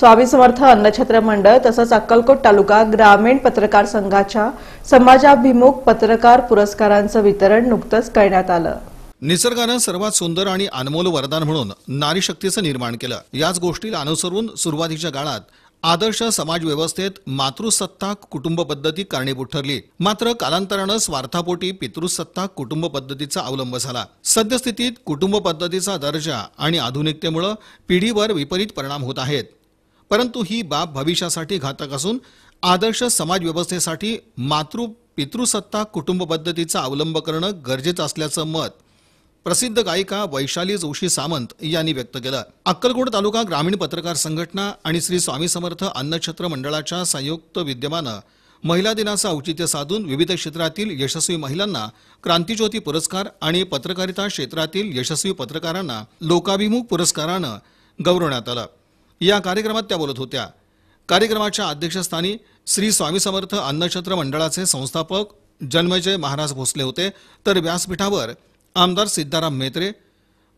स्वामी समर्थ अन्नछत्र मंडळ तसंच अक्कलकोट तालुका ग्रामीण पत्रकार संघाच्या समाजाभिमुख पत्रकार पुरस्कारांचं वितरण नुकतंच करण्यात आलं. निसर्गानं सर्वात सुंदर आणि अनमोल वरदान म्हणून नारी शक्तीचं निर्माण केलं. याच गोष्टीला अनुसरून सुरुवातीच्या काळात आदर्श समाज व्यवस्थेत मातृसत्ताक कुटुंब पद्धती कारणीभूत ठरली. मात्र कालांतरानं स्वार्थापोटी पितृसत्ता कुटुंब पद्धतीचा अवलंब झाला. सद्यस्थितीत कुटुंब पद्धतीचा दर्जा आणि आधुनिकतेमुळं पिढीवर विपरीत परिणाम होत आहेत. परंतु ही बाब भविष्यासाठी घातक असून आदर्श समाज व्यवस्थेसाठी मातृ पितृसत्ता कुटुंब पद्धतीचा अवलंब करणं गरजेचं असल्याचं मत प्रसिद्ध गायिका वैशाली जोशी सामंत यांनी व्यक्त केलं. अक्कलकोट तालुका ग्रामीण पत्रकार संघटना आणि श्री स्वामी समर्थ अन्नछत्र मंडळाच्या संयुक्त विद्यमानं महिला दिनाचं औचित्य साधून विविध क्षेत्रातील यशस्वी महिलांना क्रांतीज्योती पुरस्कार आणि पत्रकारिता क्षेत्रातील यशस्वी पत्रकारांना लोकाभिमुख पुरस्कारानं गौरवण्यात आलं. या कार्यक्रमात त्या बोलत होत्या. कार्यक्रमाच्या अध्यक्षस्थानी श्री स्वामी समर्थ अन्नछत्र मंडळाचे संस्थापक जन्मजय महाराज भोसले होते. तर व्यासपीठावर आमदार सिद्धाराम मेत्रे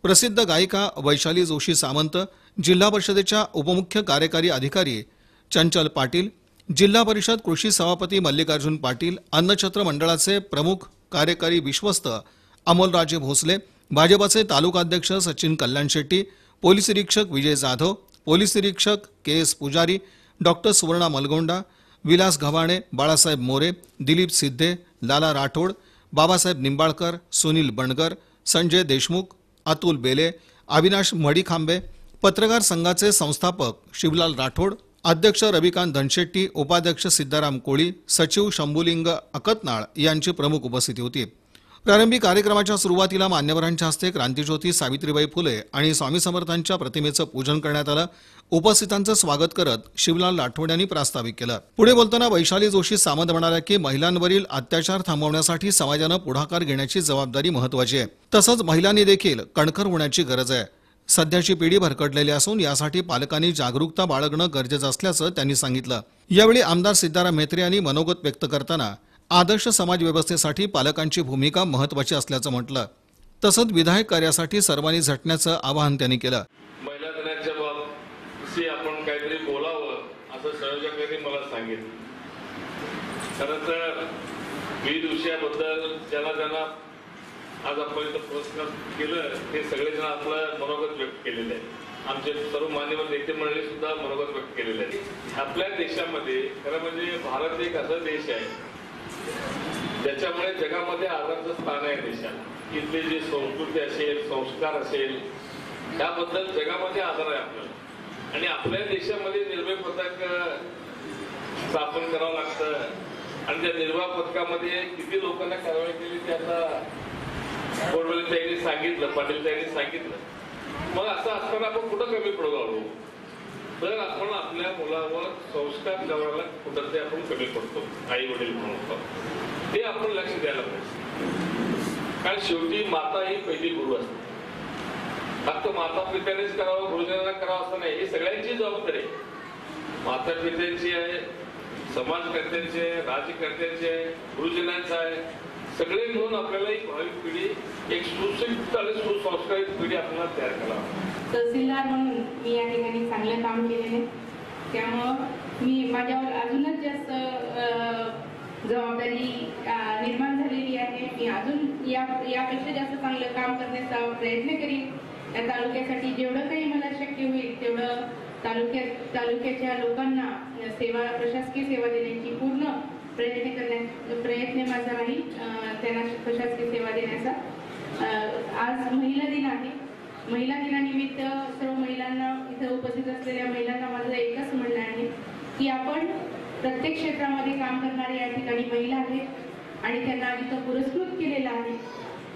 प्रसिद्ध गायिका वैशाली जोशी सामंत जिल्हा परिषदेच्या उपमुख्य कार्यकारी अधिकारी चंचल पाटील जिल्हा परिषद कृषी सभापती मल्लिकार्जुन पाटील अन्नछत्र मंडळाचे प्रमुख कार्यकारी विश्वस्त अमोलराजे भोसले भाजपाचे तालुकाध्यक्ष सचिन कल्याण शेट्टी पोलीस निरीक्षक विजय जाधव पोलीस निरीक्षक K S Pujari doctor Suvarna Malgonda Vilas Ghavane Balasaheb More Dilip Siddhe Lala Rathod Babasaheb Nimbalkar Sunil Bangar Sanjay Deshmukh Atul Bele Avinash मडीखांबे पत्रकार संघाचे संस्थापक शिवलाल राठोड अध्यक्ष रविकांत धनशेट्टी उपाध्यक्ष सिद्धाराम कोळी सचिव शंभुलिंग अकतनाळ यांची प्रमुख उपस्थिती होती. प्रारंभी कार्यक्रमाच्या सुरुवातीला मान्यवरांच्या हस्ते क्रांतीज्योती सावित्रीबाई फुले आणि स्वामी समर्थांच्या प्रतिमेचं पूजन करण्यात आलं. उपस्थितांचं स्वागत करत शिवलाल राठोड यांनी प्रास्ताविक केलं. पुढे बोलताना वैशाली जोशी सामंत म्हणाल्या की महिलांवरील अत्याचार थांबवण्यासाठी समाजानं पुढाकार घेण्याची जबाबदारी महत्वाची आहे. तसंच महिलांनी देखील कणखर होण्याची गरज आहे. सध्याची पिढी भरकटलेली असून यासाठी पालकांनी जागरूकता बाळगणं गरजेचं असल्याचं त्यांनी सांगितलं. यावेळी आमदार सिद्धाराम म्हेत्रे यांनी मनोगत व्यक्त करताना आदर्श समाज व्यवस्थेसाठी पालकांची भूमिका महत्वाची असल्याचं म्हटलं. तसंच विधायक कार्यासाठी सर्वांनी झटण्याचं आवाहन त्यांनी केलं. महिला दिनाच्या बाबतीत आपण काहीतरी बोलावं असं संयोजकांनी मला सांगितलं. खरं तर वीर विषयाबद्दल ज्यांना ज्यांना आज आपण इथं पुरस्कार केलं हे सगळेजण आपलं मनोगत व्यक्त केलेलं आहे आमचे सर्व मान्यवर नेते मंडळी सुद्धा मनोगत व्यक्त केलेलं आहे आपल्या देशामध्ये खरं म्हणजे भारत एक असा देश आहे त्याच्यामुळे जगामध्ये आदरचं स्थान आहे देशात. इथली जी संस्कृती असेल संस्कार असेल त्याबद्दल जगामध्ये आदर आहे आपल्याला. आणि आपल्या देशामध्ये निर्भय पथक स्थापन करावं लागतं. आणि त्या निर्वाह पथकामध्ये किती लोकांना कारवाई केली ते आता गोडवले सांगितलं पाटील त्यांनी सांगितलं. मग असं असताना आपण कुठं कमी पडू लागलो तर आपण आपल्या मुलावर संस्कार करायला कुठं ते आपण कमी पडतो आई वडील म्हणून ते आपण लक्ष द्यायला पाहिजे. कारण शेवटी माता ही पहिली गुरु असते. फक्त माता पित्यानेच करावं गुरुजनांना करावं असं नाही ही सगळ्यांची जबाबदारी आहे. माता पित्यांची आहे समाजकर्त्यांची आहे राज्यकर्त्यांची आहे गुरुजनांचं आहे. सगळे मिळून आपल्याला एक भावी पिढी एक सुशिक्षित आणि सुसंस्कारित पिढी आपल्याला तयार करावं. तहसीलदार म्हणून मी या ठिकाणी चांगलं काम केलेले त्यामुळं मी माझ्यावर अजूनच जास्त जबाबदारी निर्माण झालेली आहे. मी अजून या यापेक्षा जास्त चांगलं काम करण्याचा प्रयत्न करीन. या तालुक्यासाठी जेवढं काही मला शक्य होईल तेवढं तालुक्यात तालुक्याच्या लोकांना सेवा प्रशासकीय सेवा देण्याची पूर्ण प्रयत्न करण्या प्रयत्न माझा राहील त्यांना प्रशासकीय सेवा देण्याचा. आज महिला दिन आहे. महिला दिनानिमित्त सर्व महिलांना इथं उपस्थित असलेल्या महिलांना माझं एकच म्हणणं आहे की आपण प्रत्येक क्षेत्रामध्ये काम करणारे या ठिकाणी महिला आहेत आणि त्यांना इथं पुरस्कृत केलेलं आहे.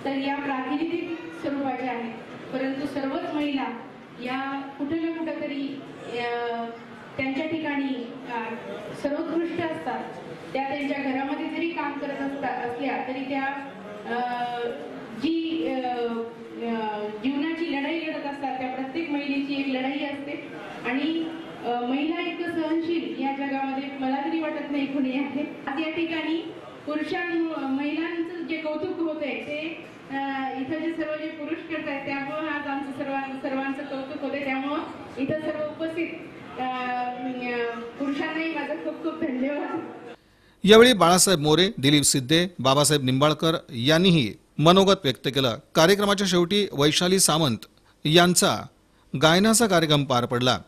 तर या प्रातिनिधिक स्वरूपाच्या आहेत परंतु सर्वच महिला या कुठं ना कुठं तरी त्यांच्या ठिकाणी सर्वोत्कृष्ट असतात. त्या त्यांच्या घरामध्ये जरी काम करत असतात असल्या तरी त्या जी जीवनाची लढाई लढत असतात त्या प्रत्येक महिलेची एक लढाई असते. आणि महिला इतकं सहनशील या जगामध्ये मला तरी वाटत नाही कुणी आहे. आज या ठिकाणी पुरुषां महिलांचं जे कौतुक होत आहे ते इथं जे सर्व जे पुरुष करत आहेत त्यामुळं आज आमचं सर्वां सर्वांचं कौतुक होते त्यामुळं इथं सर्व उपस्थित पुरुषांनाही माझा खूप खूप धन्यवाद. यावेळी बाळासाहेब मोरे दिलीप सिद्धे बाबासाहेब निंबाळकर यांनीही मनोगत व्यक्त केलं. कार्यक्रमाच्या शेवटी वैशाली सामंत यांचा गायनाचा कार्यक्रम पार पडला.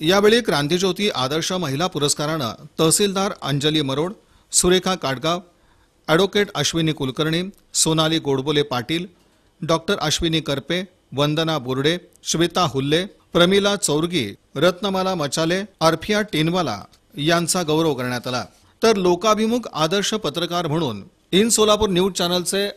यावेळी क्रांतीज्योती आदर्श महिला पुरस्कारानं तहसीलदार अंजली मरोड सुरेखा काटगाव ॲडव्होकेट अश्विनी कुलकर्णी सोनाली गोडबोले पाटील डॉक्टर अश्विनी करपे वंदना बोर्डे श्वेता हुल्ले प्रमिला चौरगी रत्नमाला मचाले अर्फिया टिनवाला यांचा गौरव करण्यात आला. तर लोकाभिमुख आदर्श पत्रकार म्हणून इन सोलापूर न्यूज चॅनलचे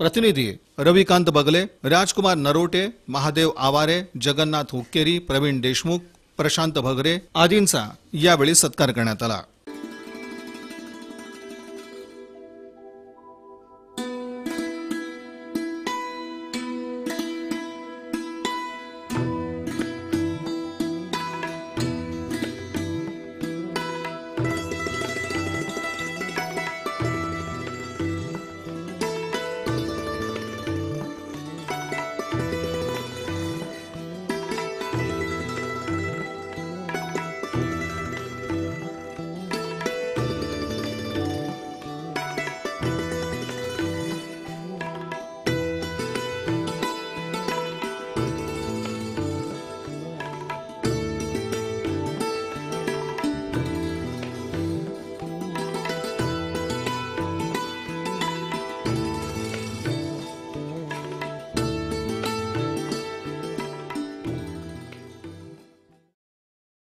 प्रतिनिधी रविकांत बगले राजकुमार नरोटे महादेव आवारे जगन्नाथ हुक्केरी प्रवीण देशमुख प्रशांत भगरे आदींचा यावेळी सत्कार करण्यात आला.